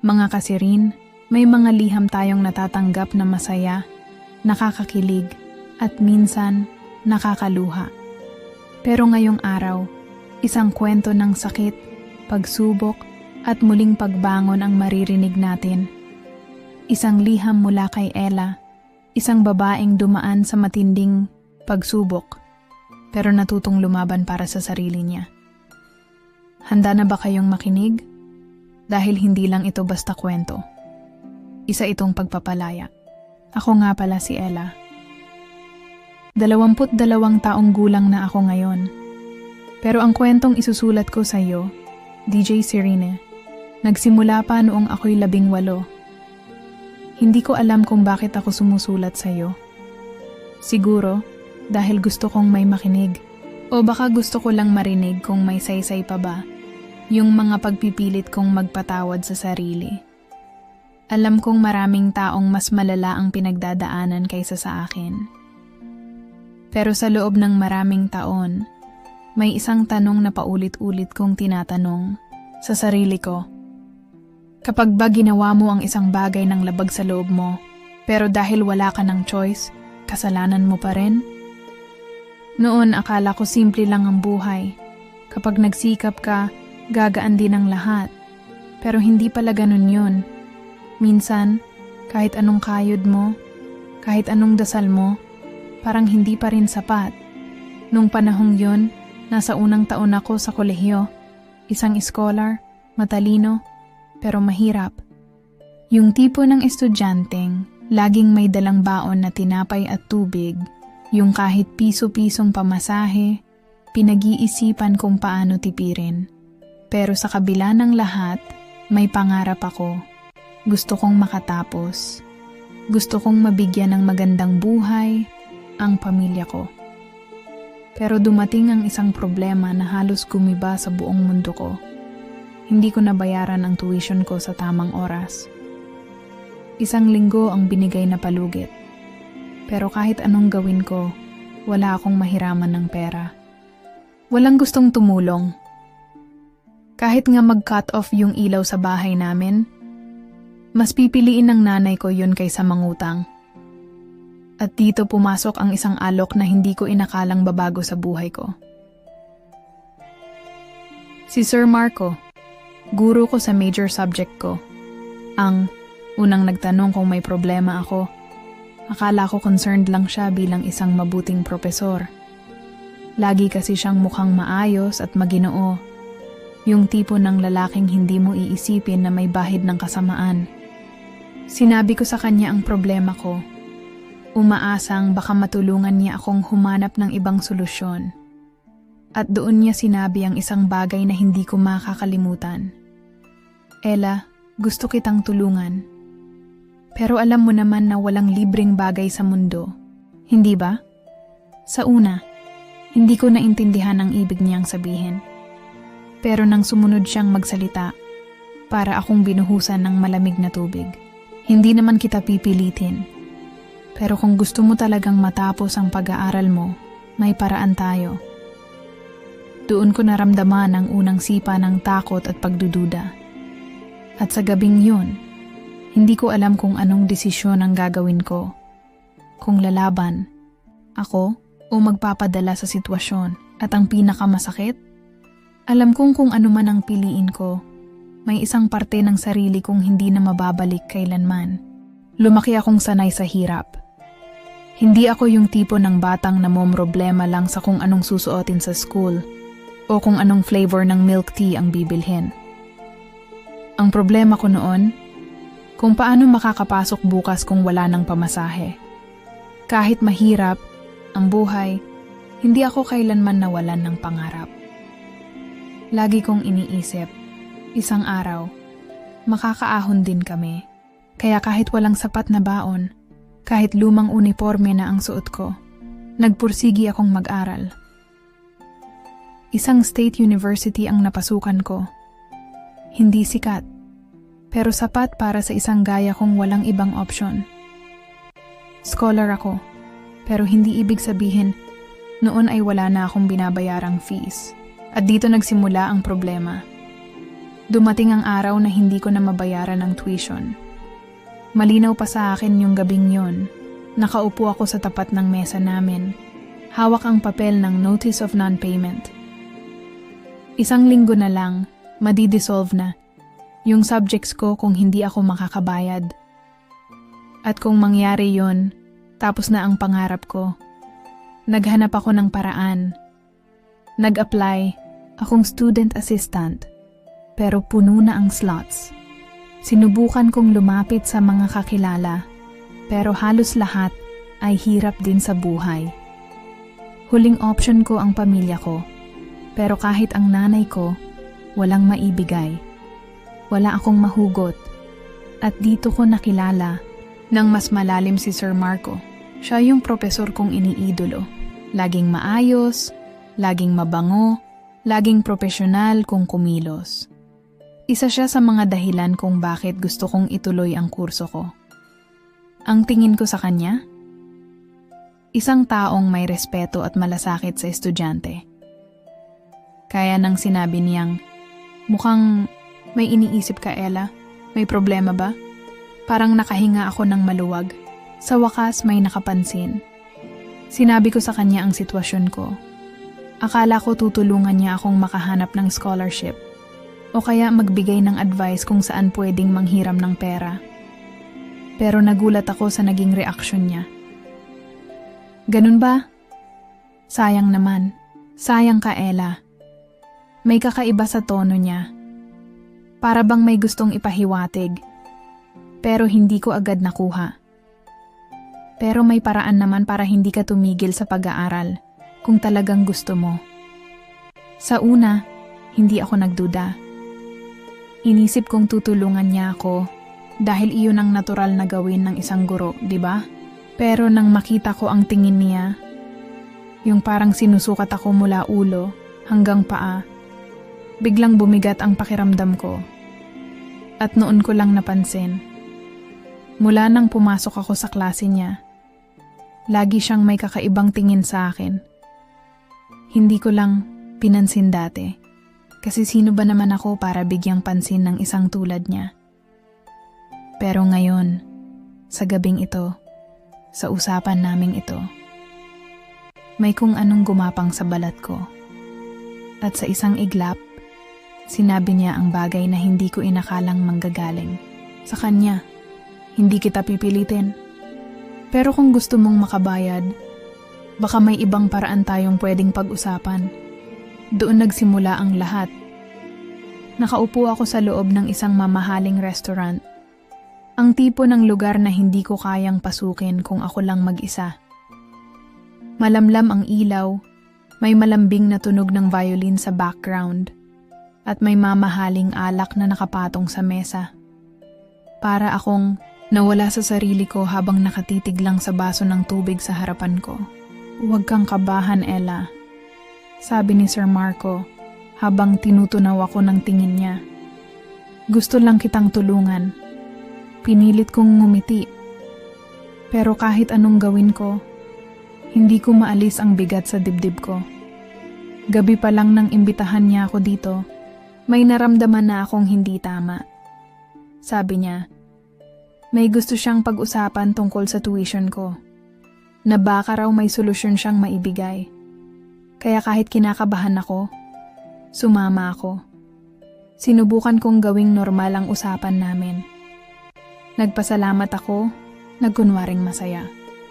Mga kasirin, may mga liham tayong natatanggap na masaya, nakakakilig, at minsan nakakaluha. Pero ngayong araw, isang kwento ng sakit, pagsubok, at muling pagbangon ang maririnig natin. Isang liham mula kay Ella, isang babaeng dumaan sa matinding pagsubok, pero natutong lumaban para sa sarili niya. Handa na ba kayong makinig? Dahil hindi lang ito basta kwento. Isa itong pagpapalaya. Ako nga pala si Ella. Dalawamput dalawang taong gulang na ako ngayon. Pero ang kwentong isusulat ko sa iyo, DJ Serene, nagsimula pa noong ako'y labing walo. Hindi ko alam kung bakit ako sumusulat sa iyo. Siguro, dahil gusto kong may makinig. O baka gusto ko lang marinig kung may saysay pa ba, yung mga pagpipilit kong magpatawad sa sarili. Alam kong maraming taong mas malala ang pinagdadaanan kaysa sa akin. Pero sa loob ng maraming taon, may isang tanong na paulit-ulit kong tinatanong sa sarili ko. Kapag ba ginawa mo ang isang bagay ng labag sa loob mo, pero dahil wala ka ng choice, kasalanan mo pa rin? Noon akala ko simple lang ang buhay. Kapag nagsikap ka, gagaan din ang lahat. Pero hindi pala ganun yun. Minsan, kahit anong kayod mo, kahit anong dasal mo, parang hindi pa rin sapat. Nung panahong yun, nasa unang taon ako sa kolehiyo. Isang scholar, matalino, pero mahirap. Yung tipo ng estudyanteng, laging may dalang baon na tinapay at tubig yung kahit piso-pisong pamasahe, pinag-iisipan kung paano tipirin. Pero sa kabila ng lahat, may pangarap ako. Gusto kong makatapos. Gusto kong mabigyan ng magandang buhay ang pamilya ko. Pero dumating ang isang problema na halos gumiba sa buong mundo ko. Hindi ko nabayaran ang tuition ko sa tamang oras. Isang linggo ang binigay na palugit. Pero kahit anong gawin ko, wala akong mahiraman ng pera. Walang gustong tumulong. Kahit nga mag-cut off yung ilaw sa bahay namin, mas pipiliin ng nanay ko yun kaysa mangutang. At dito pumasok ang isang alok na hindi ko inakalang babago sa buhay ko. Si Sir Marco, guro ko sa major subject ko, ang unang nagtanong kung may problema ako Akala ko concerned lang siya bilang isang mabuting propesor. Lagi kasi siyang mukhang maayos at maginoo. Yung tipo ng lalaking hindi mo iisipin na may bahid ng kasamaan. Sinabi ko sa kanya ang problema ko. Umaasang baka matulungan niya akong humanap ng ibang solusyon. At doon niya sinabi ang isang bagay na hindi ko makakalimutan. Ella, gusto kitang tulungan. Pero alam mo naman na walang libreng bagay sa mundo. Hindi ba? Sa una, hindi ko naintindihan ang ibig niyang sabihin. Pero nang sumunod siyang magsalita, para akong binuhusan ng malamig na tubig. Hindi naman kita pipilitin. Pero kung gusto mo talagang matapos ang pag-aaral mo, may paraan tayo. Doon ko naramdaman ang unang sipa ng takot at pagdududa. At sa gabing yun, hindi ko alam kung anong desisyon ang gagawin ko. Kung lalaban, ako o magpapadala sa sitwasyon at ang pinakamasakit, alam kong kung ano man ang piliin ko, may isang parte ng sarili kong hindi na mababalik kailanman. Lumaki akong sanay sa hirap. Hindi ako yung tipo ng batang na problema lang sa kung anong susuotin sa school o kung anong flavor ng milk tea ang bibilhin. Ang problema ko noon, kung paano makakapasok bukas kung wala ng pamasahe. Kahit mahirap ang buhay, hindi ako kailanman nawalan ng pangarap. Lagi kong iniisip, isang araw, makakaahon din kami. Kaya kahit walang sapat na baon, kahit lumang uniforme na ang suot ko, nagpursigi akong mag-aral. Isang state university ang napasukan ko. Hindi sikat, pero sapat para sa isang gaya kong walang ibang option. Scholar ako, pero hindi ibig sabihin noon ay wala na akong binabayarang fees. At dito nagsimula ang problema. Dumating ang araw na hindi ko na mabayaran ang tuition. Malinaw pa sa akin yung gabing yon. Nakaupo ako sa tapat ng mesa namin. Hawak ang papel ng Notice of Non-Payment. Isang linggo na lang, madi-dissolve na. Yung subjects ko kung hindi ako makakabayad. At kung mangyari yon, tapos na ang pangarap ko. Naghanap ako ng paraan. Nag-apply, akong student assistant, pero puno na ang slots. Sinubukan kong lumapit sa mga kakilala, pero halos lahat ay hirap din sa buhay. Huling option ko ang pamilya ko, pero kahit ang nanay ko, walang maibigay. Wala akong mahugot. At dito ko nakilala ng mas malalim si Sir Marco. Siya yung profesor kong iniidolo. Laging maayos, laging mabango, laging profesional kung kumilos. Isa siya sa mga dahilan kung bakit gusto kong ituloy ang kurso ko. Ang tingin ko sa kanya? Isang taong may respeto at malasakit sa estudyante. Kaya nang sinabi niyang, mukhang may iniisip ka Ella, may problema ba? Parang nakahinga ako ng maluwag. Sa wakas may nakapansin. Sinabi ko sa kanya ang sitwasyon ko. Akala ko tutulungan niya akong makahanap ng scholarship o kaya magbigay ng advice kung saan pwedeng manghiram ng pera. Pero nagulat ako sa naging reaksyon niya. Ganun ba? Sayang naman. Sayang ka, Ella. May kakaiba sa tono niya. Para bang may gustong ipahiwatig. Pero hindi ko agad nakuha. Pero may paraan naman para hindi ka tumigil sa pag-aaral kung talagang gusto mo. Sa una, hindi ako nagduda. Inisip kong tutulungan niya ako dahil iyon ang natural na gawin ng isang guro, di ba? Pero nang makita ko ang tingin niya, yung parang sinusukat ako mula ulo hanggang paa, biglang bumigat ang pakiramdam ko. At noon ko lang napansin. Mula nang pumasok ako sa klase niya, lagi siyang may kakaibang tingin sa akin. Hindi ko lang pinansin dati. Kasi sino ba naman ako para bigyang pansin ng isang tulad niya? Pero ngayon, sa gabing ito, sa usapan naming ito, may kung anong gumapang sa balat ko. At sa isang iglap, sinabi niya ang bagay na hindi ko inakalang manggagaling. Sa kanya, hindi kita pipilitin. Pero kung gusto mong makabayad, baka may ibang paraan tayong pwedeng pag-usapan. Doon nagsimula ang lahat. Nakaupo ako sa loob ng isang mamahaling restaurant. Ang tipo ng lugar na hindi ko kayang pasukin kung ako lang mag-isa. Malamlam ang ilaw, may malambing na tunog ng violin sa background, at may mamahaling alak na nakapatong sa mesa. Para akong nawala sa sarili ko habang nakatitig lang sa baso ng tubig sa harapan ko. Huwag kang kabahan, Ella sabi ni Sir Marco habang tinutunaw ako ng tingin niya. Gusto lang kitang tulungan. Pinilit kong ngumiti. Pero kahit anong gawin ko, hindi ko maalis ang bigat sa dibdib ko. Gabi pa lang nang imbitahan niya ako dito, may naramdaman na akong hindi tama. Sabi niya, may gusto siyang pag-usapan tungkol sa tuition ko, na baka raw may solusyon siyang maibigay. Kaya kahit kinakabahan ako, sumama ako. Sinubukan kong gawing normal ang usapan namin. Nagpasalamat ako, nagkunwaring masaya.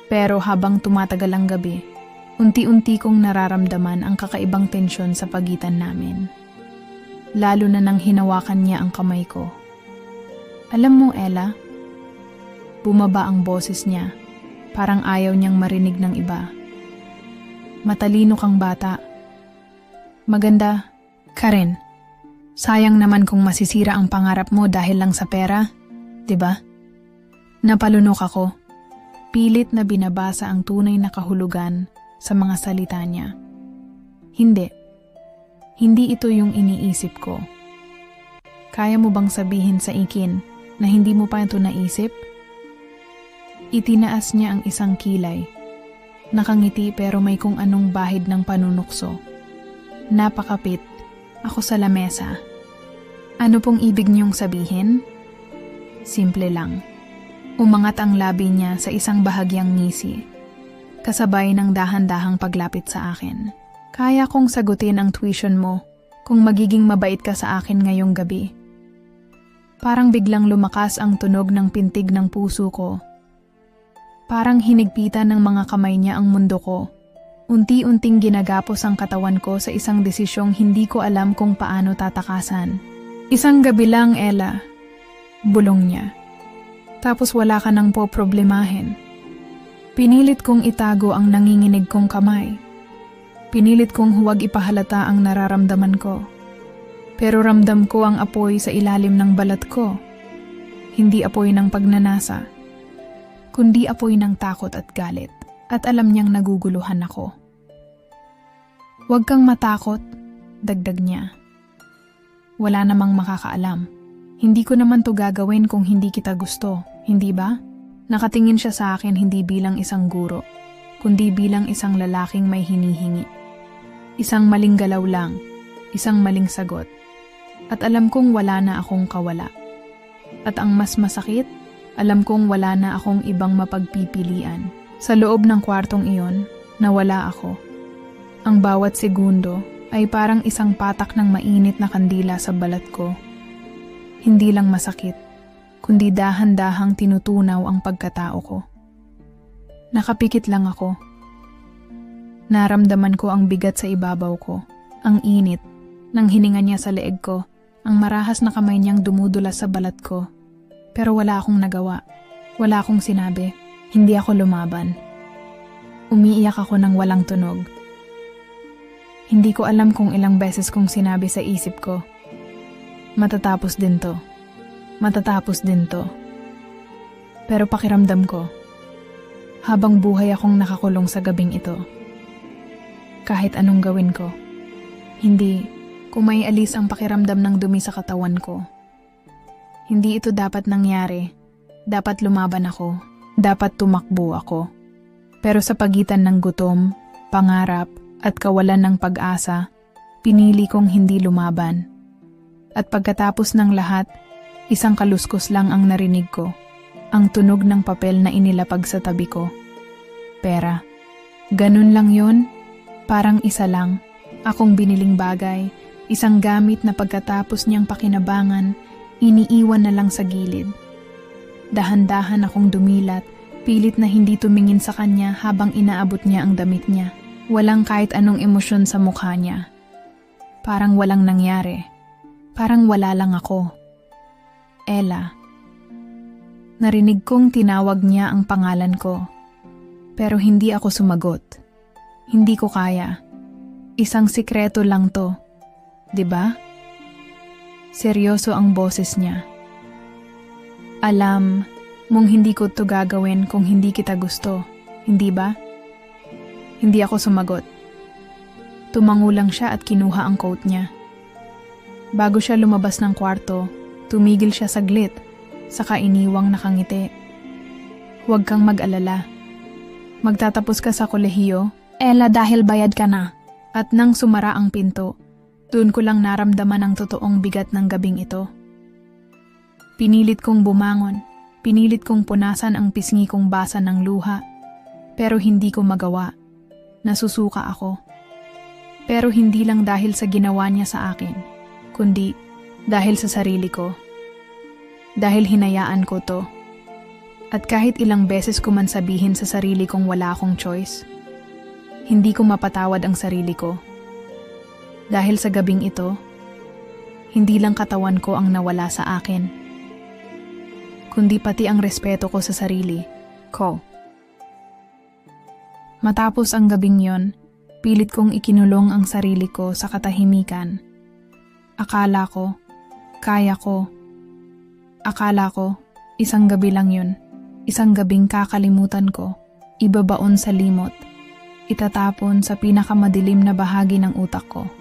Pero habang tumatagal ang gabi, unti-unti kong nararamdaman ang kakaibang tensyon sa pagitan namin. Lalo na nang hinawakan niya ang kamay ko. Alam mo, Ella, bumaba ang boses niya, parang ayaw niyang marinig ng iba. Matalino kang bata. Maganda ka rin. Sayang naman kung masisira ang pangarap mo dahil lang sa pera, 'di ba? Napalunok ako. Pilit na binabasa ang tunay na kahulugan sa mga salita niya. Hindi. Hindi ito yung iniisip ko. Kaya mo bang sabihin sa ikin na hindi mo pa ito naisip? Itinaas niya ang isang kilay Nakangiti pero may kung anong bahid ng panunukso. Napakapit. Ako sa lamesa. Ano pong ibig niyong sabihin? Simple lang. Umangat ang labi niya sa isang bahagyang ngisi. Kasabay ng dahan-dahang paglapit sa akin. Kaya kong sagutin ang tuition mo kung magiging mabait ka sa akin ngayong gabi. Parang biglang lumakas ang tunog ng pintig ng puso ko. Parang hinigpitan ng mga kamay niya ang mundo ko. Unti-unting ginagapos ang katawan ko sa isang desisyong hindi ko alam kung paano tatakasan. Isang gabi lang, Ella. Bulong niya. Tapos wala ka nang po problemahin. Pinilit kong itago ang nanginginig kong kamay. Pinilit kong huwag ipahalata ang nararamdaman ko. Pero ramdam ko ang apoy sa ilalim ng balat ko. Hindi apoy ng pagnanasa, kundi apoy ng takot at galit. At alam niyang naguguluhan ako. Huwag kang matakot, dagdag niya. Wala namang makakaalam. Hindi ko naman to gagawin kung hindi kita gusto, hindi ba? Nakatingin siya sa akin hindi bilang isang guro, kundi bilang isang lalaking may hinihingi. Isang maling galaw lang, isang maling sagot. At alam kong wala na akong kawala. At ang mas masakit, alam kong wala na akong ibang mapagpipilian. Sa loob ng kwartong iyon, nawala ako. Ang bawat segundo ay parang isang patak ng mainit na kandila sa balat ko. Hindi lang masakit, kundi dahan-dahang tinutunaw ang pagkatao ko. Nakapikit lang ako. Naramdaman ko ang bigat sa ibabaw ko, ang init, ng hininga niya sa leeg ko, ang marahas na kamay niyang dumudula sa balat ko. Pero wala akong nagawa. Wala akong sinabi. Hindi ako lumaban. Umiiyak ako ng walang tunog. Hindi ko alam kung ilang beses kong sinabi sa isip ko. Matatapos din to. Matatapos din to. Pero pakiramdam ko, habang buhay akong nakakulong sa gabing ito. Kahit anong gawin ko, hindi kung may alis ang pakiramdam ng dumi sa katawan ko. Hindi ito dapat nangyari. Dapat lumaban ako. Dapat tumakbo ako. Pero sa pagitan ng gutom, pangarap, at kawalan ng pag-asa, pinili kong hindi lumaban. At pagkatapos ng lahat, isang kaluskos lang ang narinig ko. Ang tunog ng papel na inilapag sa tabi ko. Pera. Ganun lang yon? Parang isa lang. Akong biniling bagay. Isang gamit na pagkatapos niyang pakinabangan, iniiwan na lang sa gilid. Dahan-dahan akong dumilat, pilit na hindi tumingin sa kanya habang inaabot niya ang damit niya. Walang kahit anong emosyon sa mukha niya. Parang walang nangyari. Parang wala lang ako. Ella. Narinig kong tinawag niya ang pangalan ko. Pero hindi ako sumagot. Hindi ko kaya. Isang sikreto lang to. 'Di ba? Seryoso ang boses niya. Alam mong hindi ko to gagawin kung hindi kita gusto, hindi ba? Hindi ako sumagot. Tumango lang siya at kinuha ang coat niya. Bago siya lumabas ng kwarto, tumigil siya saglit, saka iniwang nakangiti. Huwag kang mag-alala. Magtatapos ka sa kolehiyo, Ella dahil bayad ka na. At nang sumara ang pinto, doon ko lang naramdaman ang totoong bigat ng gabing ito. Pinilit kong bumangon, pinilit kong punasan ang pisngi kong basa ng luha, pero hindi ko magawa. Nasusuka ako. Pero hindi lang dahil sa ginawa niya sa akin, kundi dahil sa sarili ko. Dahil hinayaan ko to. At kahit ilang beses ko man sabihin sa sarili kong wala akong choice, hindi ko mapatawad ang sarili ko. Dahil sa gabing ito, hindi lang katawan ko ang nawala sa akin, kundi pati ang respeto ko sa sarili ko. Matapos ang gabing yon, pilit kong ikinulong ang sarili ko sa katahimikan. Akala ko, kaya ko. Akala ko, isang gabi lang yun. Isang gabing kakalimutan ko, ibabaon sa limot, itatapon sa pinakamadilim na bahagi ng utak ko.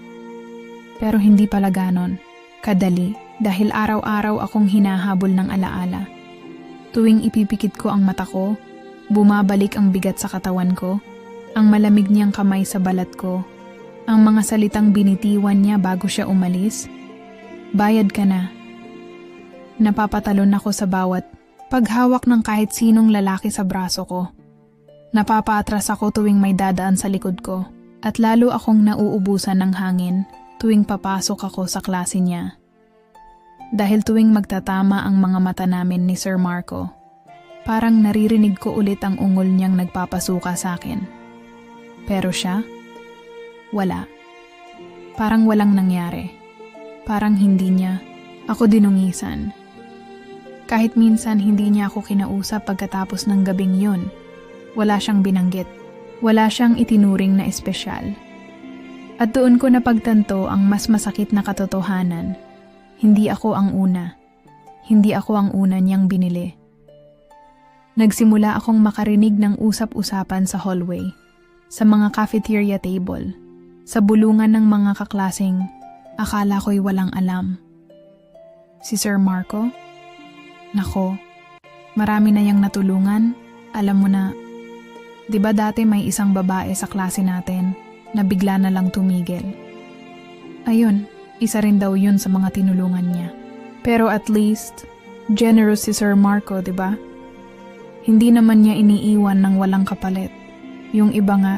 Pero hindi pala ganon, kadali dahil araw-araw akong hinahabol ng alaala. Tuwing ipipikit ko ang mata ko, bumabalik ang bigat sa katawan ko, ang malamig niyang kamay sa balat ko, ang mga salitang binitiwan niya bago siya umalis, Bayad ka na. Napapatalon ako sa bawat paghawak ng kahit sinong lalaki sa braso ko. Napapaatras ako tuwing may dadaan sa likod ko at lalo akong nauubusan ng hangin tuwing papasok ako sa klase niya. Dahil tuwing magtatama ang mga mata namin ni Sir Marco, parang naririnig ko ulit ang ungol niyang nagpapasuka sa akin. Pero siya, wala. Parang walang nangyari. Parang hindi niya ako dinungisan. Kahit minsan hindi niya ako kinausap pagkatapos ng gabing yun, wala siyang binanggit. Wala siyang itinuring na espesyal. At doon ko napagtanto ang mas masakit na katotohanan. Hindi ako ang una. Hindi ako ang una niyang binili. Nagsimula akong makarinig ng usap-usapan sa hallway, sa mga cafeteria table, sa bulungan ng mga kaklasing akala ko'y walang alam. Si Sir Marco? Nako, marami na yang natulungan. Alam mo na, di ba dati may isang babae sa klase natin na bigla na lang tumigil? Ayun, isa rin daw yun sa mga tinulungan niya. Pero at least, generous si Sir Marco, di ba? Hindi naman niya iniiwan ng walang kapalit. Yung iba nga,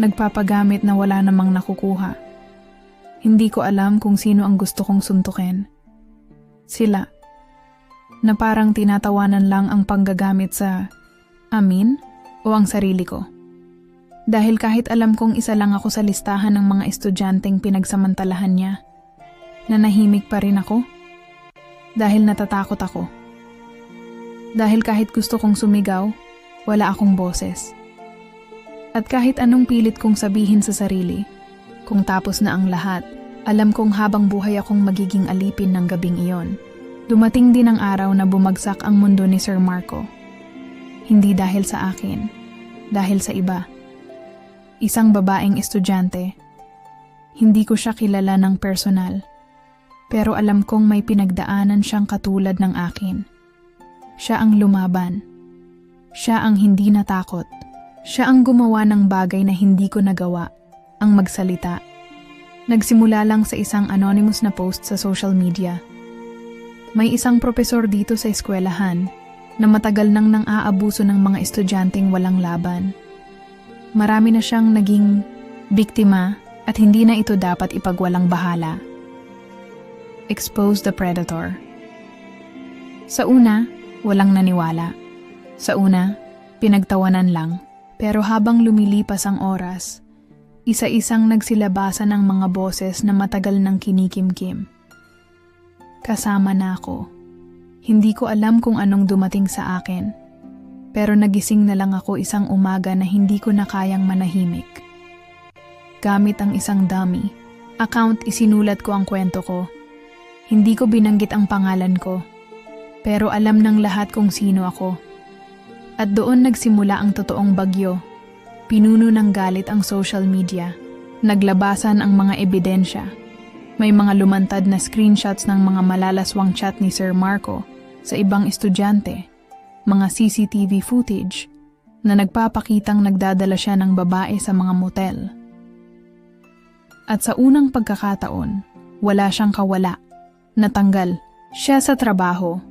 nagpapagamit na wala namang nakukuha. Hindi ko alam kung sino ang gusto kong suntukin. Sila. Na parang tinatawanan lang ang panggagamit sa amin o ang sarili ko. Dahil kahit alam kong isa lang ako sa listahan ng mga estudyanteng pinagsamantalahan niya, nanahimik pa rin ako. Dahil natatakot ako. Dahil kahit gusto kong sumigaw, wala akong boses. At kahit anong pilit kong sabihin sa sarili, kung tapos na ang lahat, alam kong habang buhay akong magiging alipin ng gabing iyon. Dumating din ang araw na bumagsak ang mundo ni Sir Marco. Hindi dahil sa akin, dahil sa iba. Isang babaeng estudyante. Hindi ko siya kilala ng personal, pero alam kong may pinagdaanan siyang katulad ng akin. Siya ang lumaban. Siya ang hindi natakot. Siya ang gumawa ng bagay na hindi ko nagawa, ang magsalita. Nagsimula lang sa isang anonymous na post sa social media. May isang propesor dito sa eskwelahan na matagal nang nang aabuso ng mga estudyanteng walang laban. Marami na siyang naging biktima at hindi na ito dapat ipagwalang bahala. Expose the predator. Sa una, walang naniwala. Sa una, pinagtawanan lang. Pero habang lumilipas ang oras, isa-isang nagsilabasan ng mga boses na matagal nang kinikimkim. Kasama na ako. Hindi ko alam kung anong dumating sa akin. Pero nagising na lang ako isang umaga na hindi ko na kayang manahimik. Gamit ang isang dummy, account isinulat ko ang kwento ko. Hindi ko binanggit ang pangalan ko. Pero alam ng lahat kung sino ako. At doon nagsimula ang totoong bagyo. Pinuno ng galit ang social media. Naglabasan ang mga ebidensya. May mga lumantad na screenshots ng mga malalaswang chat ni Sir Marco sa ibang estudyante, mga CCTV footage na nagpapakitang nagdadala siya ng babae sa mga motel. At sa unang pagkakataon, wala siyang kawala. Natanggal siya sa trabaho.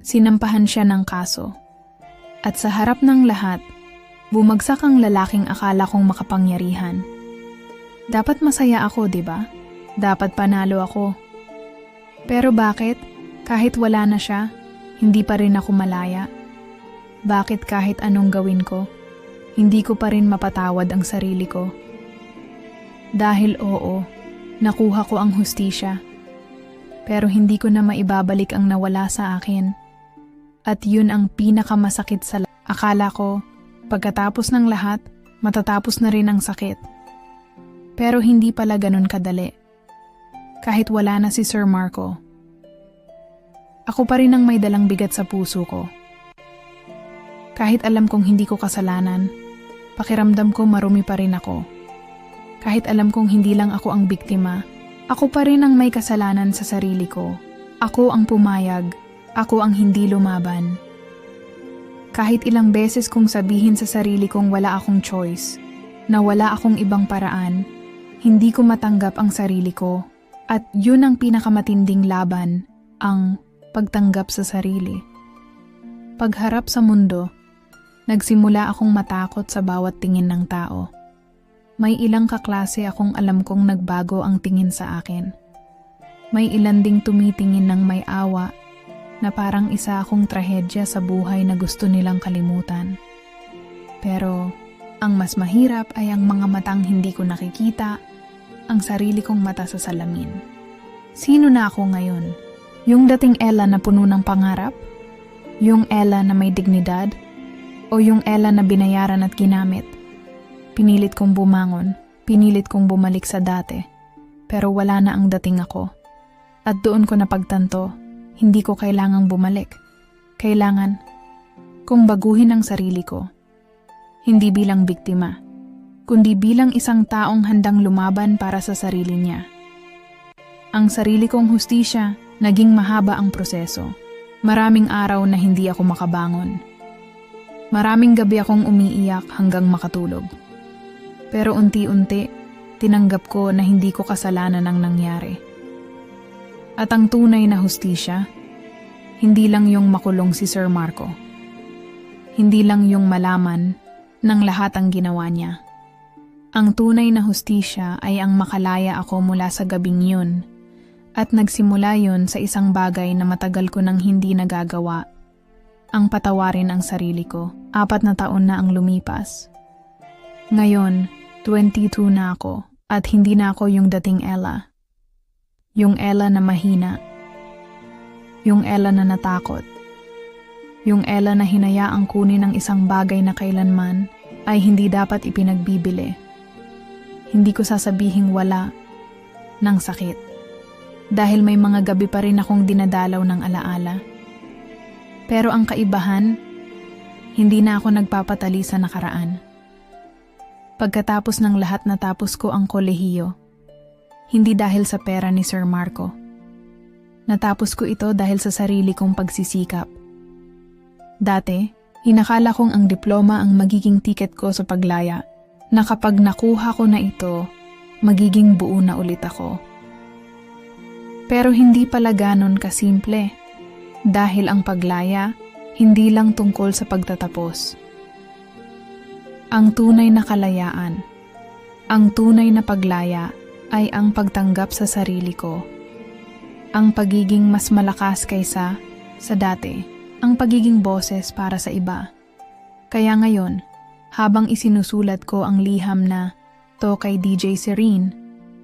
Sinampahan siya ng kaso. At sa harap ng lahat, bumagsak ang lalaking akala kong makapangyarihan. Dapat masaya ako, di ba? Dapat panalo ako. Pero bakit, kahit wala na siya, hindi pa rin ako malaya? Bakit kahit anong gawin ko, hindi ko pa rin mapatawad ang sarili ko? Dahil oo, nakuha ko ang hustisya. Pero hindi ko na maibabalik ang nawala sa akin. At yun ang pinakamasakit sa lahat. Akala ko, pagkatapos ng lahat, matatapos na rin ang sakit. Pero hindi pala ganun kadali. Kahit wala na si Sir Marco. Ako pa rin ang may dalang bigat sa puso ko. Kahit alam kong hindi ko kasalanan, pakiramdam ko marumi pa rin ako. Kahit alam kong hindi lang ako ang biktima, ako pa rin ang may kasalanan sa sarili ko. Ako ang pumayag ako ang hindi lumaban. Kahit ilang beses kong sabihin sa sarili kong wala akong choice, na wala akong ibang paraan, hindi ko matanggap ang sarili ko At yun ang pinakamatinding laban, ang pagtanggap sa sarili. Pagharap sa mundo, nagsimula akong matakot sa bawat tingin ng tao. May ilang kaklase akong alam kong nagbago ang tingin sa akin. May ilan ding tumitingin ng may awa na parang isa akong trahedya sa buhay na gusto nilang kalimutan. Pero ang mas mahirap ay ang mga matang hindi ko nakikita, ang sarili kong mata sa salamin. Sino na ako ngayon? Yung dating Ella na puno ng pangarap? Yung Ella na may dignidad? O yung Ella na binayaran at ginamit? Pinilit kong bumangon, pinilit kong bumalik sa dati. Pero wala na ang dating ako. At doon ko napagtanto, hindi ko kailangang bumalik. Kailangan kong baguhin ang sarili ko hindi bilang biktima, kundi bilang isang taong handang lumaban para sa sarili niya. Ang sarili kong hustisya, naging mahaba ang proseso. Maraming araw na hindi ako makabangon. Maraming gabi akong umiiyak hanggang makatulog. Pero unti-unti, tinanggap ko na hindi ko kasalanan ang nangyari. At ang tunay na hustisya, hindi lang yung makulong si Sir Marco. Hindi lang yung malaman ng lahat ang ginawa niya. Ang tunay na hustisya ay ang makalaya ako mula sa gabing yun at nagsimula yun sa isang bagay na matagal ko nang hindi nagagawa. Ang patawarin ang sarili ko. Apat na taon na ang lumipas. Ngayon, 22 na ako at hindi na ako yung dating Ella. Yung Ella na mahina. Yung Ella na natakot. Yung Ella na hinayaang kunin ng isang bagay na kailanman ay hindi dapat ipinagbibili. Hindi ko sasabihing wala ng sakit. Dahil may mga gabi pa rin akong dinadalaw ng alaala. Pero ang kaibahan, hindi na ako nagpapatali sa nakaraan. Pagkatapos ng lahat natapos ko ang kolehiyo, hindi dahil sa pera ni Sir Marco. Natapos ko ito dahil sa sarili kong pagsisikap Dati, hinakala kong ang diploma ang magiging tiket ko sa paglaya na kapag nakuha ko na ito, magiging buo na ulit ako. Pero hindi pala ganon kasimple dahil ang paglaya hindi lang tungkol sa pagtatapos. Ang tunay na kalayaan, ang tunay na paglaya ay ang pagtanggap sa sarili ko. Ang pagiging mas malakas kaysa sa dati ang pagiging boses para sa iba. Kaya ngayon, habang isinusulat ko ang liham na to kay DJ Serene,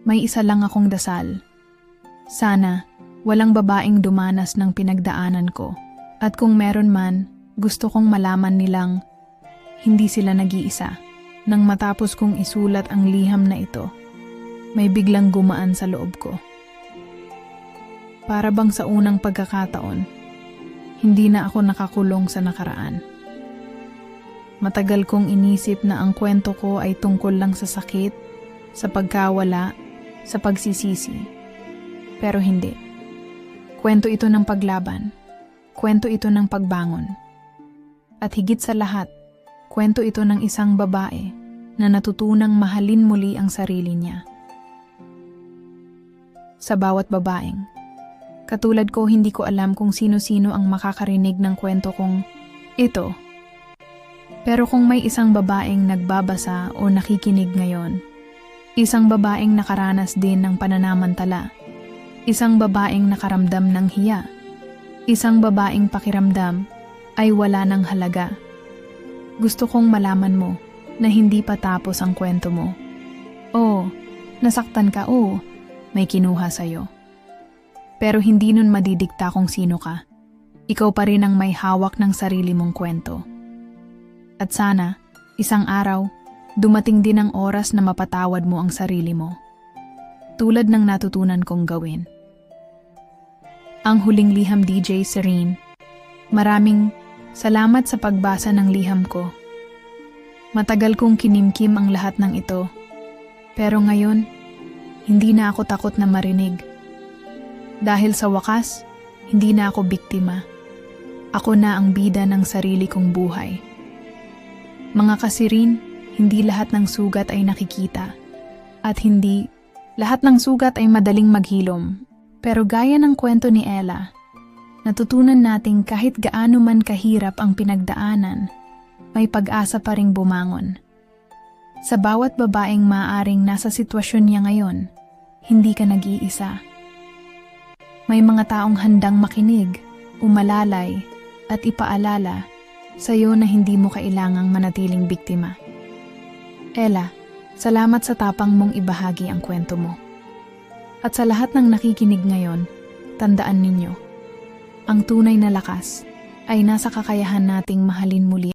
may isa lang akong dasal. Sana, walang babaeng dumanas ng pinagdaanan ko. At kung meron man, gusto kong malaman nilang hindi sila nag-iisa. Nang matapos kong isulat ang liham na ito, may biglang gumaan sa loob ko. Para bang sa unang pagkakataon, hindi na ako nakakulong sa nakaraan. Matagal kong inisip na ang kwento ko ay tungkol lang sa sakit, sa pagkawala, sa pagsisisi. Pero hindi. Kwento ito ng paglaban. Kwento ito ng pagbangon. At higit sa lahat, kwento ito ng isang babae na natutunang mahalin muli ang sarili niya. Sa bawat babaeng, Katulad ko hindi ko alam kung sino-sino ang makakarinig ng kwento kong ito. Pero kung may isang babaeng nagbabasa o nakikinig ngayon, isang babaeng nakaranas din ng pananamantala, isang babaeng nakaramdam ng hiya, isang babaeng pakiramdam ay wala ng halaga. Gusto kong malaman mo na hindi pa tapos ang kwento mo. Oo, nasaktan ka oo, may kinuha sa'yo. Pero hindi nun madidikta kung sino ka. Ikaw pa rin ang may hawak ng sarili mong kwento. At sana, isang araw, dumating din ang oras na mapatawad mo ang sarili mo. Tulad ng natutunan kong gawin. Ang huling liham DJ Serene, maraming salamat sa pagbasa ng liham ko. Matagal kong kinimkim ang lahat ng ito. Pero ngayon, hindi na ako takot na marinig dahil sa wakas, hindi na ako biktima. Ako na ang bida ng sarili kong buhay. Mga kasirin, hindi lahat ng sugat ay nakikita at hindi Lahat ng sugat ay madaling maghilom, pero gaya ng kwento ni Ella, natutunan nating kahit gaano man kahirap ang pinagdaanan, may pag-asa pa ring bumangon. Sa bawat babaeng maaring nasa sitwasyon niya ngayon, hindi ka nag-iisa. May mga taong handang makinig, umalalay, at ipaalala sa iyo na hindi mo kailangang manatiling biktima. Ella, salamat sa tapang mong ibahagi ang kwento mo. At sa lahat ng nakikinig ngayon, tandaan ninyo, ang tunay na lakas ay nasa kakayahan nating mahalin muli